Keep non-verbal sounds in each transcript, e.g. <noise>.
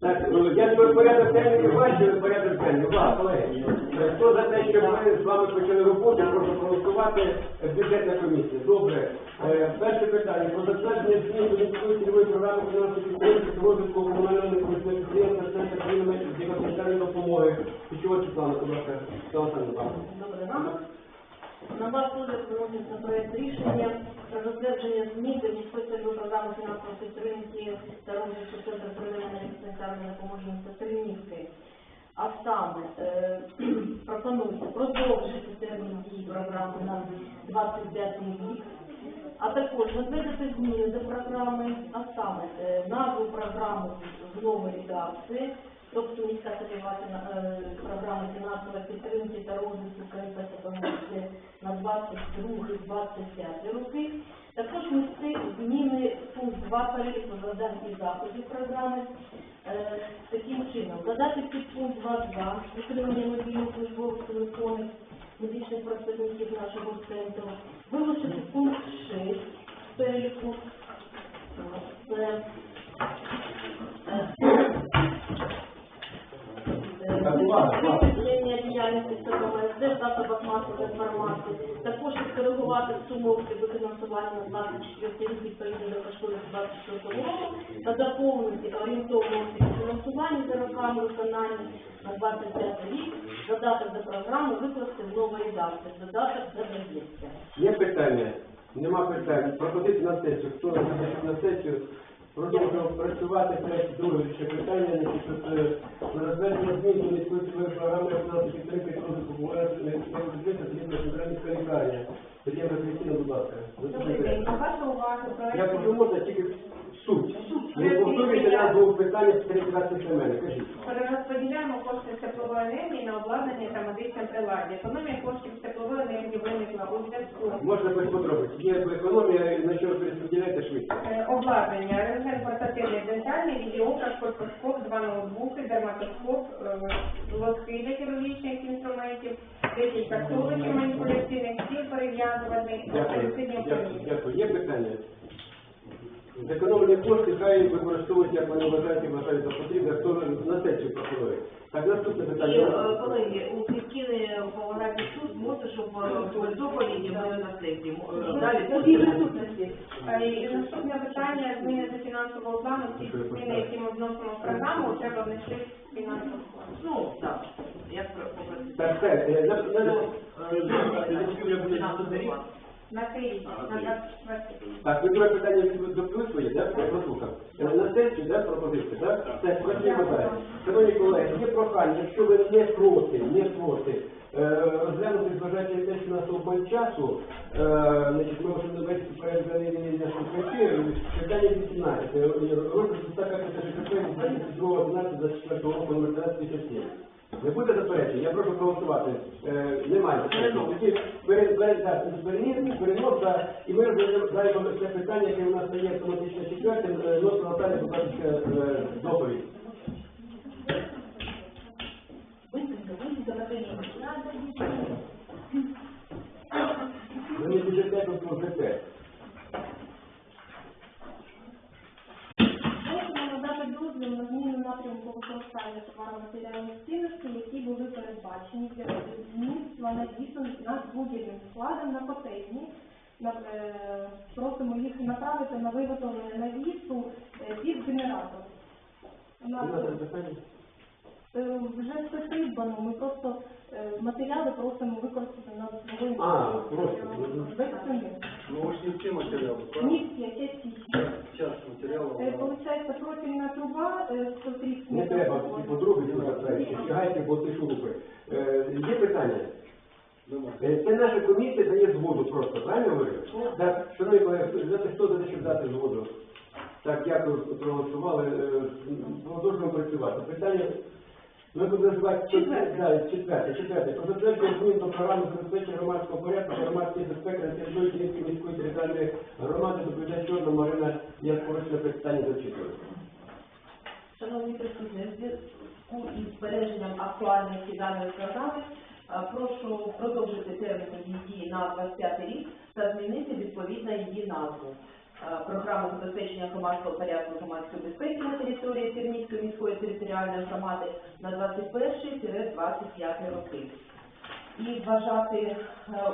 Так, ну, я свій порядок денний бачив, порядок денний. Увага, колеги. Е, Хто за те, щоб ми з вами почали роботу, прошу проголосувати бюджетна комісія. Добре. Е, Перше питання. Про затвердження змін до міської цільової програми фінансової підтримки та розвитку комунального некомерційного підприємства Центр країни гуманітарної допомоги. Ключова Світлана, будь ласка, Світлана Олександрівна. Добрий ранок. На ваш розгляд виноситься проект рішення про затвердження змін до міської цільової програми фінансової підтримки та розвитку Центру первинної санітарної допомоги міста Тернівки. А саме е, <clears throat> пропонується продовжити термін дії програми на 25 рік, а також затвердити зміни до програми, а саме е, назву програми в новій редакції, тобто міська цільова е, програма фінансової підтримки та розвитку КНП на 22-25 роки. Також внести зміни пункт 2 переліку завдань і заходів програми е, таким чином. Додати під пункт 2.2 утримання мобільних службових телефонів медичних працівників нашого центру, вилучити пункт 6 переліку. Це Висвітлення діяльності ЦКМСД в засобах інформації. Також скоригувати суму обсягу фінансування на 24 рік відповідно до кошторису 24 року та доповнити орієнтовну обсяг фінансування за роками виконання на 25 рік. Додаток до програми викласти в новій редакції. Додаток додається. Є питання? Нема питань. Пропозиції на сесію. Хто на сесію? Продовжуємо працювати. Третє, друге ще питання. на тут, е, змін до міської цільової програми фінансової підтримки та розвитку бюджету згідно центральної лікарня. Тетяна Кристина, будь ласка. Добрий день. До вашої уваги Я проект прошу можна тільки суть. Не двох питань з 30 мене. Кажіть. перерозподіляємо кошти з теплової енергії на обладнання та медичне приладдя. Економія коштів з теплової енергії виникла у зв'язку Можна без подробиць. Є економія, на що розподіляєте швидко. Е, обладнання, рентген портативний дентальний, відеограф, кольпоскоп, два ноутбуки, дерматоскоп, е, лотки для хірургічних інструментів, декілька столиків маніпуляційних, стіл перев'язувальний, Дякую. операційні Дякую. операції. Дякую. Є питання? Зекономлені кошти хай використовують, як вони вважають і вважають за потрібне, хто на сесію пропонує. Так, наступне І, питання. е, колеги, у Кіскіни повагати суд, може, щоб е, доповіді були на сесії. Е, Далі Тоді наступне Е, І наступне питання зміни до фінансового плану, всі зміни, які ми вносимо в програму, треба внести в фінансовий план. Ну, так, як про- попросити. Так, все. е, на- на- На цей рік, на 20 Так, ви друге питання допили своє, так? Я послухав. Е, На сесію, так, пропозиція, так? Все, працюємо далі. Шановні колеги, є прохання, якщо ви не проти, не проти, е, розглянути, зважаючи на те, що у нас обмаль часу, е, значить, ми вже не весь перезвонили наші працює, питання 18. Розвитку так, як це ЖКП 22 11 24 року номер 1357. Не буде заперечень, я прошу проголосувати. Е, немає. Перенос, да, і ми розглядаємо це питання, яке у нас стає автоматично четвертим, е, носить Наталя, будь е, доповідь. Ми не бюджетне, то ЖК. Просимо надати дозвіл на зміну напрямку використання товаро-матеріальних цінностей, які були передбачені для будівництва надійсно над будівельним складом на котельні. Е, Просимо їх направити на виготовлення навісу е, під генератор. Е, Вже все придбано, ми просто матеріали просимо використати на новий Ну, ось не всі матеріали, правильно? Ні, яке січні. Часть матеріалу. Е, Получається, профільна труба е, 130 Не треба ці подруги тут Чигайте, бо ти шурупи. Е, Є питання? Е, Це наша комісія дає згоду просто, правильно говорю? Так, шановні колеги, за те, хто за те, щоб дати згоду? Так, дякую, проголосували. Е, Продовжуємо працювати. Питання. Ми будемо називати Четверте. Четверте, четверте. Про затвердження змін до програми забезпечення громадського порядку громадської безпеки на території Київської міської територіальної громади доповідає Чорна Марина Яковична питання зачитую. Шановні присутні, в зв'язку із збереженням актуальності даної програми, прошу продовжити термін її дії на 25 рік та змінити відповідно її назву. Е, програми забезпечення громадського порядку громадської безпеки на території Тернівської міської територіальної громади на 21-25 роки. І вважати е,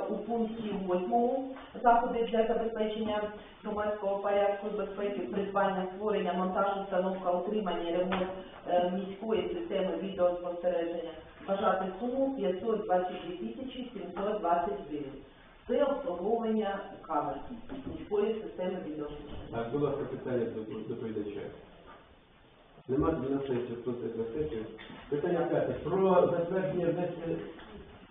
у пункті 8 заходи для забезпечення громадського порядку безпеки, придбання, створення, монтаж, установка, утримання, ремонт е, міської системи відеоспостереження, вважати суму 522 тисячі 720 гривень. Це обслуговування камер міської системи. Так, будь ласка, питання до доповідача. Нема тоді на сесію, хто. Питання п'яте. Про затвердження внесення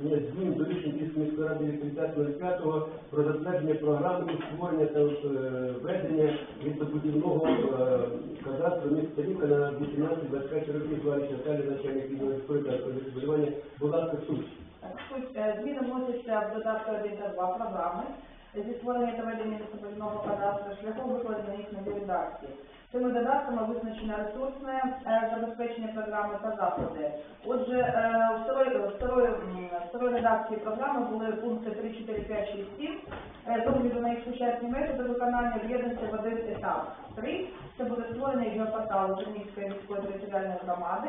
змін до рішень Київської міської ради від 30.05 про затвердження програми створення та е, ведення містобудівного е, кадастру міста Рівка на 18-25 років зварич Наталі, начальник відділу історії та будування. Будь ласка, суть. Е, зміни вносяться в додатку 1 та 2 програми зі створення та ведення містобудівного кадастру шляхом викладення їх на редакції. Цими додатками визначено ресурсне е, забезпечення програми та заходи. Отже, е, второй, в второй, второй редакції програми були пункти 3, 4, 5, 6, 7. Е, З огляду на їх сучасні методи виконання об'єднуються в один етап. Три – це буде створення геопорталу Чернігівської міської територіальної громади.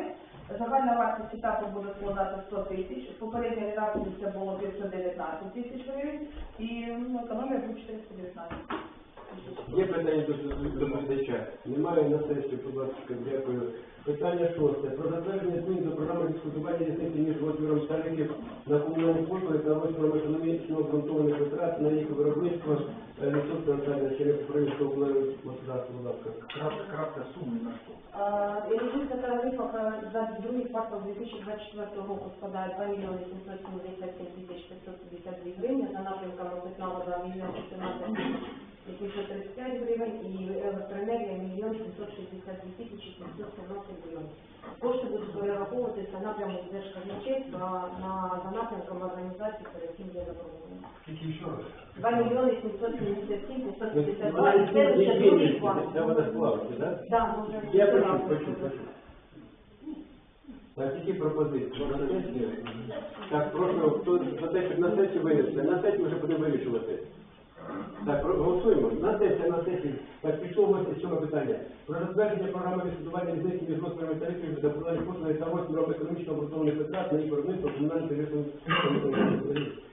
Загальна вартість етапу буде складати 100 тисяч. В попередній редакції це було 519 тисяч гривень і ну, економія буде 419 тисяч. Є питання до до доповідача? Немає на сесію, будь ласка, дякую. Питання шосте. Про затвердження змін до програми дискутування різниці між розміром тарифів на комунальні послуги та розміром економічно обґрунтованих витрат на їх виробництво е, відсотка через українського комунального господарства, будь ласка. Кратко, кратко суммы на что? Режимка тарифов е, за другий квартал 2024 року складає 2 мільйони 777 тисяч 552 гривні, за напрямками питна вода 1 мільйон 14 тисяч 835 гривень і електроенергія 1 мільйон 762 тисячі 717 гривень. Кошти будуть перераховуватися напряму держказначейства на, за напрямком організації, перед яким є заборгованість. Какие еще раз? 2 мільйони 777 Ви 552 і це лише другий водосплавки, так? Може, Я почув, почув, почув. Так, які пропозиції? На сесію? Так, прошу, хто за те, щоб на сесію винести. На сесію вже будемо вирішувати. Так, про- голосуємо. На сесію, на сесію. Так, пішло ось сьоме питання. Про затвердження програми відшкодування різниці між розмірами тарифів за комунальні послуги та розміром економічно обґрунтованих витрат на їх виробництво комунальних тарифів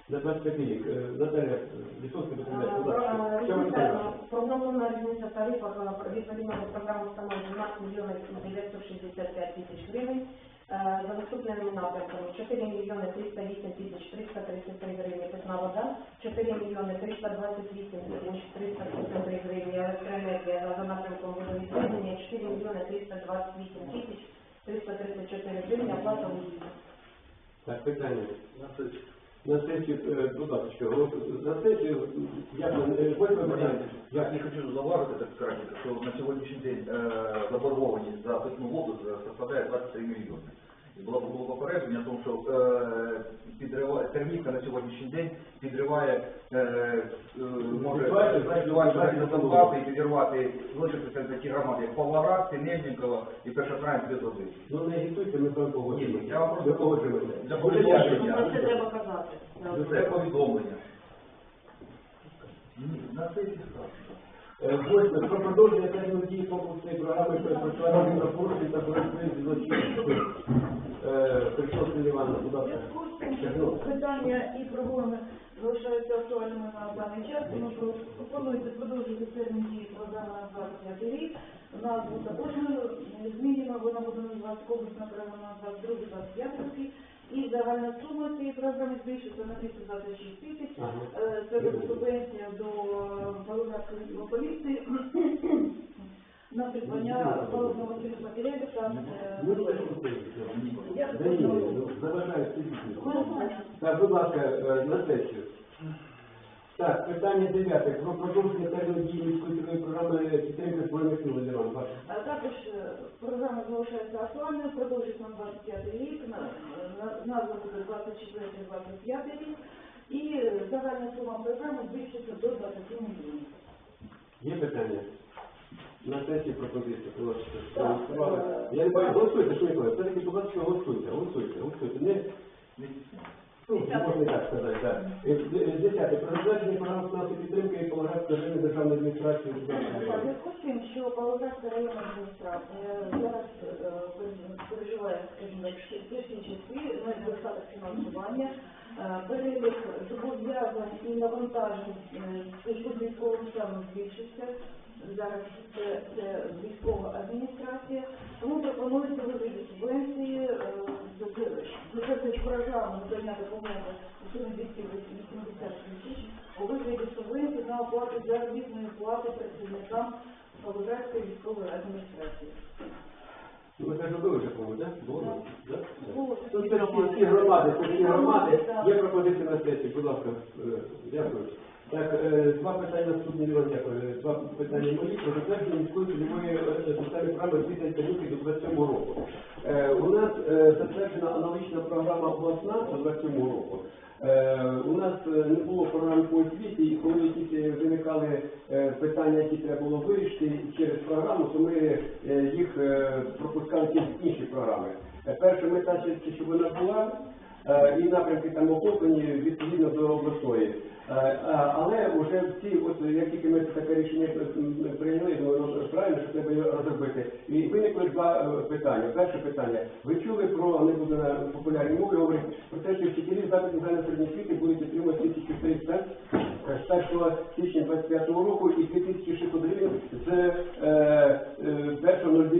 на 25 рік. Е, Наталя, відсотки доповідає. Питання. Прогнозована різниця в тарифах е, відповідно до програми становить 12 мільйонів 965 тисяч гривень. Е, За наступними напрямками 4 мільйони 308 тисяч 333 гривні питна вода, 4 мільйони 328 тисяч 333 гривні електроенергія. За напрямком водовідведення, 4 мільйони 328 тисяч 334 гривні. Оплата услуг. Так, питання. На сесію, е, будь ласка, на сесію, е. Я не хочу зауважити так кратенько, що на сьогоднішній день е, заборгованість за питну воду составляє 23 мільйони. Було було попередження, тому що е, підриває терміка на сьогоднішній день підриває, е, е, може на зарплати і підірвати, залишитися такі громади, як Павлоград, Синельникова і Першокраїнськ без води. Ну не агітуйте, ми з вами Ні, погоджуємося. я вам просто Ви погоджуємося. для повідомлення. Про це треба казати. Це повідомлення. Ні, на сесії сказано. Е, Восьме. Про продовження терміну дії комплексної програми передбачування порушень та боротьби з злочинством. Е, Прийшов Сергій Івановна, будь ласка. Чергнув. Питання і проблеми залишаються актуальними на даний час, тому що пропонується продовжити термін дії програми на 25 рік. Назву також ми змінюємо, вона буде називати комплексна програма на 22-25 роки. І загальна сума цієї програми збільшиться на 326 тисяч. Е, Це буде субвенція до Павлоградської поліції <clears throat> на придбання паливного матеріалів та е, Ну, давайте слухаємо. Я Да ні, ну, заважаю сидіти. Голосуємо. Так, будь ласка, е, на сесію. Так, питання дев'яте. Про продовження терміну дії міської програми підтримки збройних сил. А Також е, програма залишається актуальною, продовжується на 25 рік, на, на, назва буде 24-25 рік, і е, загальна сума програми збільшиться до 27 мільйонів. Є питання? На сесії Так, проголосували. е, Я не бачу, голосуйте, що ніколи. Все-таки, будь ласка, голосуйте, голосуйте, голосуйте. Не... Ну, можна і так сказати, так. Е, е, Десяте. Про програми фінансової підтримки і Павлоградської районної державної адміністрації. У зв'язку з що Павлоградська районна адміністрація зараз переживає, скажімо так, тяжкі часи, недостаток фінансування, е, перелік зобов'язань і навантажень зв'язку військовим станом збільшився. Зараз це, це військова адміністрація, тому пропонується вигляді субвенції е, затвердити програму надання допомоги у сумі 280 тисяч у вигляді субвенції на оплату заробітної плати працівникам Павлоградської військової адміністрації. Ну, Ви теж робили вже, по-моєму, так? Було? Всі- всі громади, всі громади. Є пропозиція на сесії, будь ласка. Е, Дякую. Так, е, два питання наступні, Іван, дякую. Е, Два питання мої про затвердження міської цільової е, соціальної програми 2000 до 27 року. Е, У нас затверджена аналогічна програма обласна до 27 року. У нас не було програм по освіті, і коли якісь виникали питання, які треба було вирішити через програму, то ми їх пропускали через інші програми. Перша мета, щоб вона була, і напрямки там охоплені відповідно до обласної. Е, Але вже всі, от як тільки ми таке рішення прийняли, ну, правильно, що треба розробити. І виникли два е, питання. Перше питання. Ви чули про, не буду на популярній мові говорити, про те, що вчителі закладів загальної середньої освіти будуть отримати 1300 е, з 1 січня 25 року і 2600 гривень з е,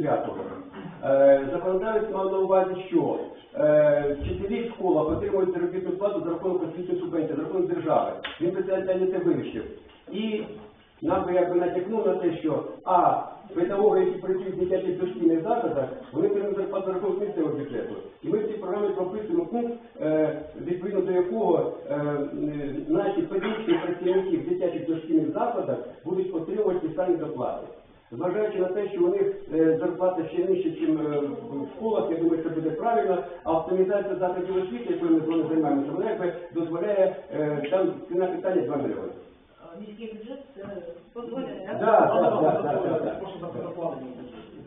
е, 1.09. Е, Законодавець мав на увазі, що е, вчителі в отримують заробітну плату за рахунок освітньої субвенції, за рахунок держави. Він питання це вирішив. І нам би якби натякнув на те, що а педагоги, які працюють в дитячих дошкільних закладах, вони отримують зарплату за рахунок місцевого бюджету. І ми в цій програмі прописуємо пункт, е, відповідно до якого наші педагогічні працівники в дитячих дошкільних закладах будуть отримувати ті самі доплати. Зважаючи на те, що у них е, зарплата ще нижче, ніж в школах, я думаю, це буде правильно, а оптимізація заходів освіти, якою ми з вами займаємося, вона якби дозволяє е, там ціна питання 2 мільйони. Міський бюджет це дозволяє. так? Так, так.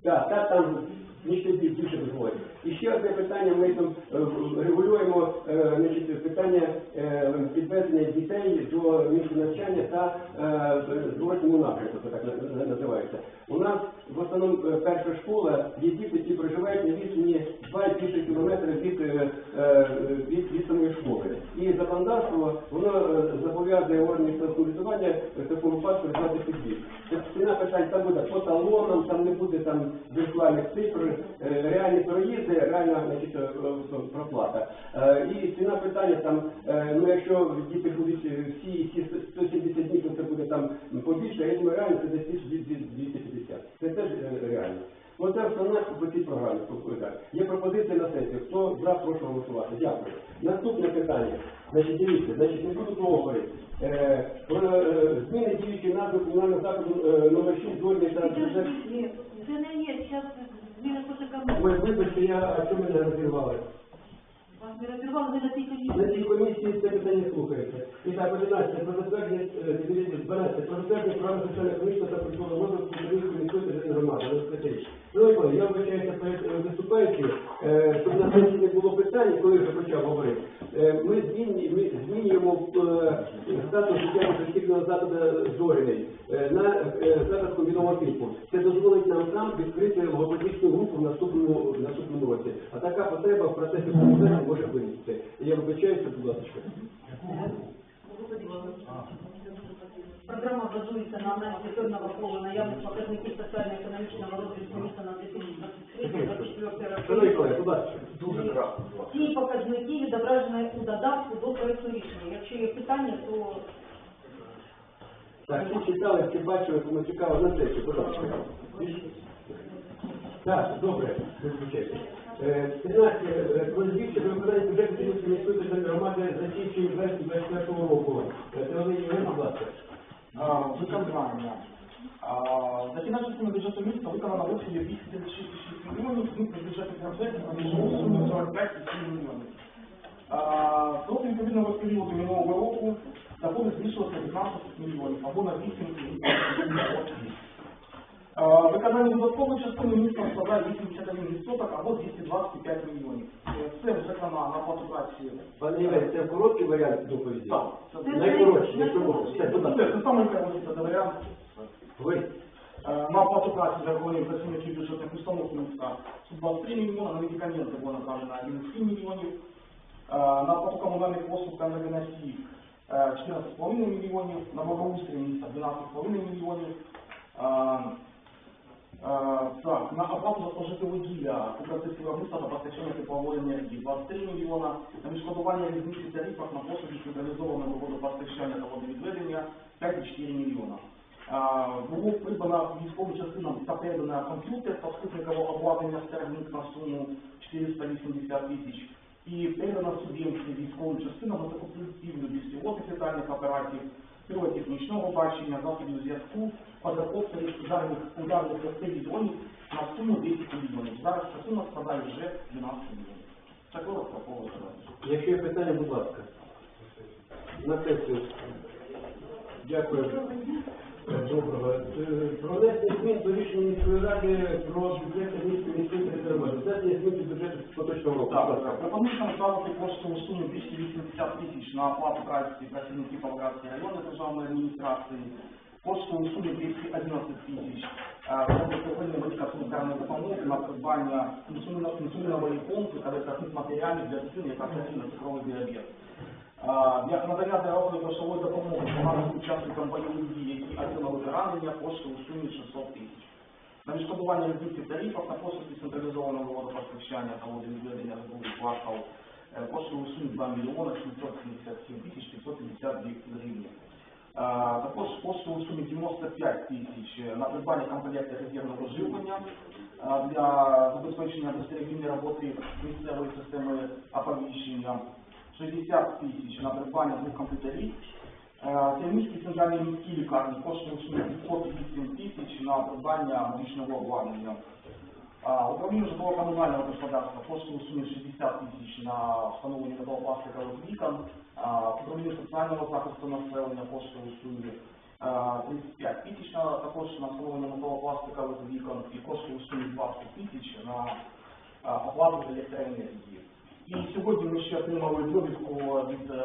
Так, так, там ніщо більше дозволить. І ще одне питання, ми там е, регулюємо е, значить, питання е, підвезення дітей до місця навчання та е, зворотньому напрямку, це так на- на- називається. У нас в основному е, перша школа є діти, які проживають на відстані 2 і більше кілометрів від, е, е, від, від самої школи. І законодавство, воно е, зобов'язує органи самоврядування в такому випадку підбір. Це ціна питань там буде по талонам, там не буде там віртуальних цифр, е, реальні проїзди, реальна значить, е, е, проплата. Е, І ціна питання там, е, ну якщо діти будуть е, всі, всі 170 днів, то це буде там побільше, я думаю, реально це десь 250. Це теж е, реально. Оце основне по цій програмі. Є пропозиція на сесію. Хто за, прошу голосувати. Дякую. Наступне питання. Значить, дивіться, значить, не буду довго говорити. Е, про е, зміни діючої назви комунального закладу е, номер 6 дольний та. Це не є, зміни по Ой, вибачте, я а чому мене розірвали? Вас не розірвали, ви на цій комісії. На цій комісії це питання слухається. І так, 11. Про затвердження, е, дивіться, 12. Про затвердження програми соціальної комісії та культурного розвитку Української міської територіальної громади. Колеги, я вибачаюся перед е, виступаючим, щоб на сесії не було питань, коли вже почав говорити. Е, Ми змінюємо, е, статус життєвого дошкільного закладу Зоріний е, на е, заклад комбінованого типу. Це дозволить нам там відкрити логопедичну групу в наступному, в наступному році. А така потреба в процесі процесу може виникнути. Я вибачаюся, будь ласка. Програма базується на аналізі певного кола наявних показників соціально-економічного розвитку міста на 2023-2024 Шановні роки. колеги, будь ласка. Дуже будь. Ці показники відображені у додатку до проекту рішення. Якщо є питання, то Так, всі читали, всі бачили, кому цікаво на сесії, будь ласка. Так, добре, виключайте. Е, 13. Е, Про збільшення виконання бюджету міської громади за січень 2021 року. Е, Це вони є, будь ласка. Виконання. За фінансовими бюджету міста виконано в обсязі 236 тисяч мільйонів, зміни бюджетних transferів надійшов у сумі 45,7 мільйонів. А, Проти відповідного періоду минулого року доходи збільшилися на 15 мільйонів або на 8 мільйонів. Виконання додаткової частини міста складає 81% або 225 мільйонів. Це вже на, на оплату праці. Пане Євгене, це короткий варіант доповіді? Так, це, Найкоротший, якщо можна. Все, будь це, саме варіант. Е, На оплату праці за рахунок працівників бюджетних установ міста 123 мільйони, на медикаменти було направлено 1,7 мільйонів, Е, на оплату комунальних послуг та енергоносіїв е, 14,5 мільйонів, на благоустрій міста 12,5 мільйонів, е, так, на оплату за спожите вугілля у процесі виробництва та теплової енергії 23 мільйона, на відшкодування різниці тарифах на послуги централізованого водопостачання та водовідведення 5,4 мільйона. Було придбано військовим частинам та передано комп'ютер та спутникового обладнання Starlink на суму 480 тисяч. І передано субвенції військовим частинам на закупівлю безпілотних літальних апаратів, піротехнічного бачення, заходів зв'язку, квадрокоптерів, ударних, ударних ракетів дронів на суму 10 мільйонів. Зараз ця сума складає вже 12 мільйонів. По виконанню. Якщо є питання, будь ласка. На сесію. Дякую. Доброго. Е, Про внесення змін до рішення міської ради про бюджет міської міської території. Внесення змін до бюджету поточного року. Так, пропонуємо направити кошти у сумі 280 тисяч на оплату праці працівників Павлоградської районної державної адміністрації, кошти у сумі 211 тисяч для присвоєння медика санітарної допомоги на придбання інсуліно- інсулінової помпи та витратних матеріалів для дитини, яка хворіє на цукровий діабет. Для надання здорової грошової допомоги командам учасникам бойових дій, які отримали поранення, кошти у сумі 600 тисяч. На відшкодування різниці тарифів на послуги централізованого водопостачання та водовідведення житлових квартал е, кошти у сумі 2 мільйони 777 тисяч 552 гривні. Е, Також кошти у сумі 95 тисяч е, на придбання комплекта резервного живлення е, для забезпечення безперебійної роботи місцевої системи оповіщення, 60 тисяч на придбання двох комп'ютерів, Термінській центральній міській лікарні кошти у сумі 508 тисяч на придбання медичного обладнання. Управління житлово-комунального господарства кошти у сумі 60 тисяч на встановлення металопластикових вікон. Управління соціального захисту населення кошти у сумі 35 тисяч на, також на встановлення металопластикових вікон і кошти у сумі 20 тисяч на а, оплату електроенергії. І сьогодні ми ще отримали довідку від е,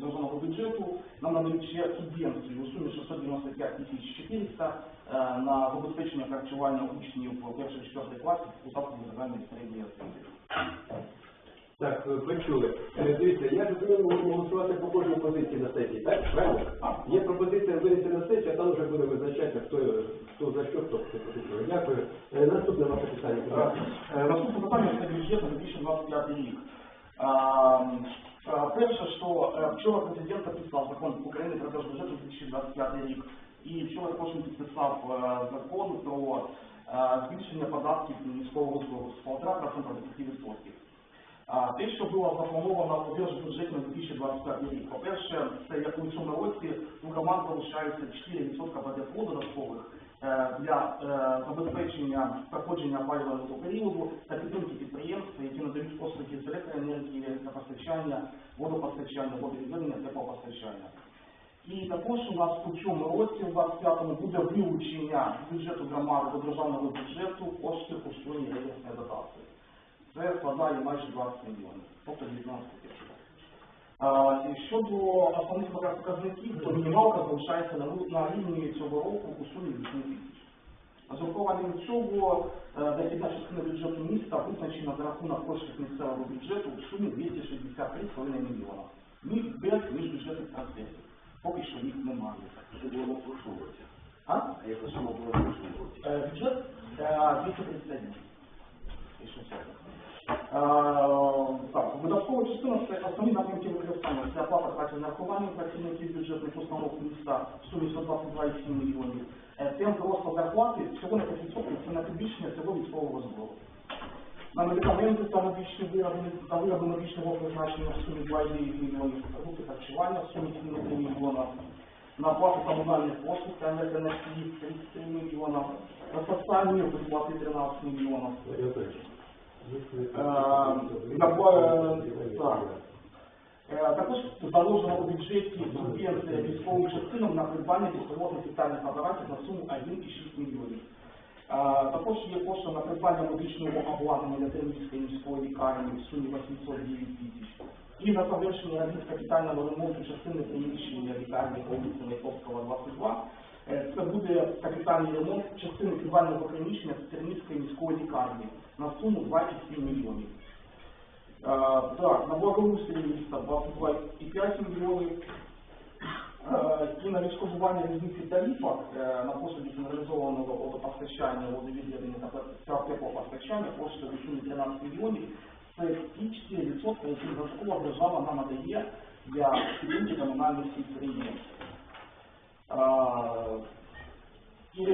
державного бюджету. Нам надають ще субвенцію у сумі 695 тисяч 400 е, на забезпечення харчування учнів перших четвертих класів у закладі загальної середньої освіти. Так, е, почули. Е, можемо голосувати по кожній позиції на сесії, так? Правильно? Є пропозиція винести на сесію, а там вже буде визначатися, хто, хто за що, хто хто позицію. Дякую. Е, Наступне ваше питання. будь ласка. Е, Наступне питання це бюджет на 2025 рік. А, Перше, що е, вчора президент підписав закон України про держбюджет на 2025 рік. І вчора також він підписав е, закон про е, збільшення податків міського розвитку з 1,5% до 5%. Те, що було заплановано у держбюджеті на 2025 рік. По-перше, це як у цьому році у громад залишається 4% ПДФО додаткових е, для е, забезпечення проходження опалювального періоду та підтримки підприємств, які надають послуги з електроенергії, електропостачання, водопостачання, водовідведення, теплопостачання. І також у нас у цьому році, у 25-му, буде вилучення бюджету громади до державного бюджету коштів у сумі реєстрної дотації. Це складає майже 20 мільйонів, тобто 19 тисяч. І Щодо основних показників, то мінімалка залишається на, рівні цього року у сумі 8 тисяч. З урахуванням цього е, дохідна частина бюджету міста визначена за рахунок коштів місцевого бюджету у сумі 263,5 мільйона. Ні без міжбюджетних трансфертів. Поки що їх немає. Це було в прошлому році. А? А яка сума була в прошлому році? Е, Бюджет е, 231. Так, видаткова частина це основні напрямки використання. Це оплата праці нарахування працівників бюджетних установ міста в сумі 122,7 мільйонів. Е, Темп росту зарплати всього на 5% це на підвищення всього військового збору. На медикаменти та медичні вироби та вироби медичного призначення в сумі 2,9 мільйонів, продукти харчування в сумі 7,3 мільйона, на оплату комунальних послуг та енергоносіїв 33 мільйона, на соціальні виплати 13 мільйонів. Також заложено у бюджеті субвенція військовим частинам на придбання безпілотних літальних апаратів на суму 1,6 мільйонів. Також є кошти на придбання медичного обладнання Тернівської міської лікарні в сумі 809 тисяч. І на завершення робіт капітального ремонту частини приміщення лікарні по вулиці Маяковського, 22. Е, Це буде капітальний ремонт частини підвального приміщення Тернівської міської лікарні на суму 27 мільйонів. Е, Так, на благоустрій міста 22,5 мільйонів. Е, І на відшкодування різниці тарифах е, на послуги централізованого водопостачання, водовідведення та теплопостачання коштує в сумі 13 мільйонів. Це ті 4%, які додатково держава нам надає для підтримки комунальних підприємств. І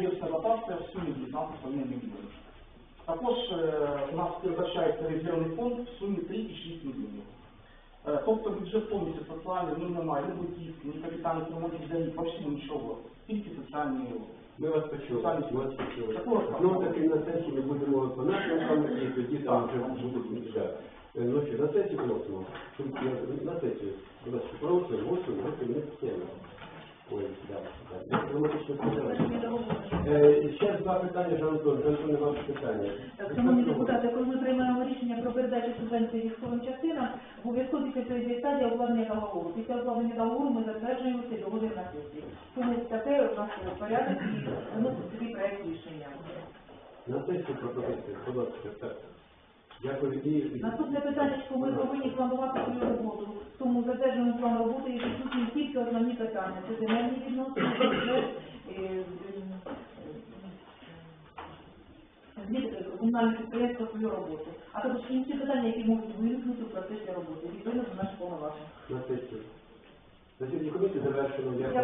дотація в сумі 19,5 мільйонів. Також е, у нас передбачається резервний фонд в сумі 3,6 мільйонів. Е, Тобто бюджет повністю соціальний, ну немає ні будівки, ні капітальних ремонтів взагалі, почти нічого. Тільки соціальні Ми вас почули. Ми вас почули. Такого Ну, таки на сесії ми будемо по нашим там, і тоді там вже будуть, да. Е, Ну що, на сесію просимо. На сесію. Будь ласка, просимо, голосуємо, не схема. Ой, да. Е, Ще два питання, Жан Антон. Жан ваше питання. Шановні депутати, коли ми приймаємо рішення про передачу субвенції військовим частинам, обов'язково після цієї йде стадія обладнання договору. Після обладнання договору ми затверджуємо цей договір на сесії. Тому таке у нас порядок і виносить собі проект рішення. На сесію пропозицію, будь ласка, так. Дякую. І- Наступне питання, що ми повинні планувати свою роботу. Тому затверджуємо план роботи і відсутні тільки основні питання. Це земельні відносини, бюджет, е, комунальне підприємство свою роботу. А також інші питання, які можуть виникнути в процесі роботи, відповідно до наших повноважень. На сесію. Засідання комісії завершено. Дякую.